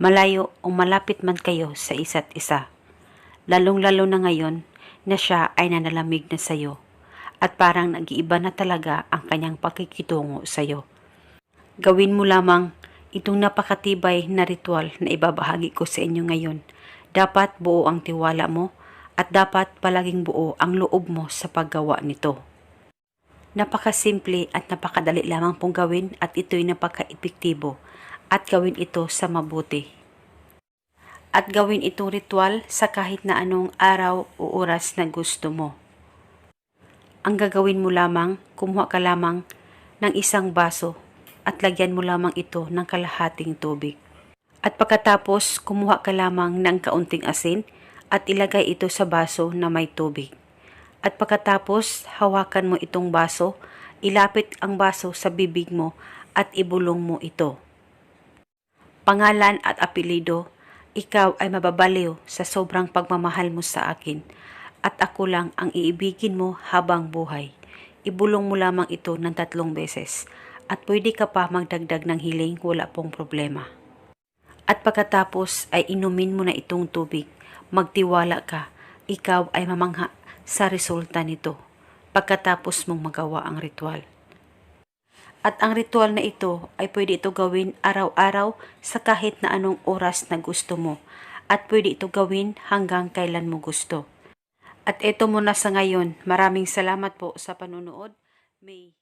Malayo o malapit man kayo sa isa't isa. Lalong-lalo na ngayon na siya ay nanalamig na sa'yo at parang nag-iiba na talaga ang kanyang pakikitungo sa'yo. Gawin mo lamang itong napakatibay na ritual na ibabahagi ko sa inyo ngayon. Dapat buo ang tiwala mo at dapat palaging buo ang loob mo sa paggawa nito. Napakasimple at napakadali lamang pong gawin at ito'y napaka-epektibo at gawin ito sa mabuti. At gawin itong ritual sa kahit na anong araw o oras na gusto mo. Ang gagawin mo lamang, kumuha ka lamang ng isang baso at lagyan mo lamang ito ng kalahating tubig. At pagkatapos, kumuha ka lamang ng kaunting asin at ilagay ito sa baso na may tubig. At pagkatapos, hawakan mo itong baso, ilapit ang baso sa bibig mo at ibulong mo ito. Pangalan at apelido, ikaw ay mababaliw sa sobrang pagmamahal mo sa akin at ako lang ang iibigin mo habang buhay. Ibulong mo lamang ito ng tatlong beses at pwede ka pa magdagdag ng hiling wala pong problema. At pagkatapos ay inumin mo na itong tubig, magtiwala ka, ikaw ay mamangha sa resulta nito pagkatapos mong magawa ang ritual. At ang ritual na ito ay pwede ito gawin araw-araw sa kahit na anong oras na gusto mo at pwede ito gawin hanggang kailan mo gusto. At ito muna sa ngayon. Maraming salamat po sa panunood. May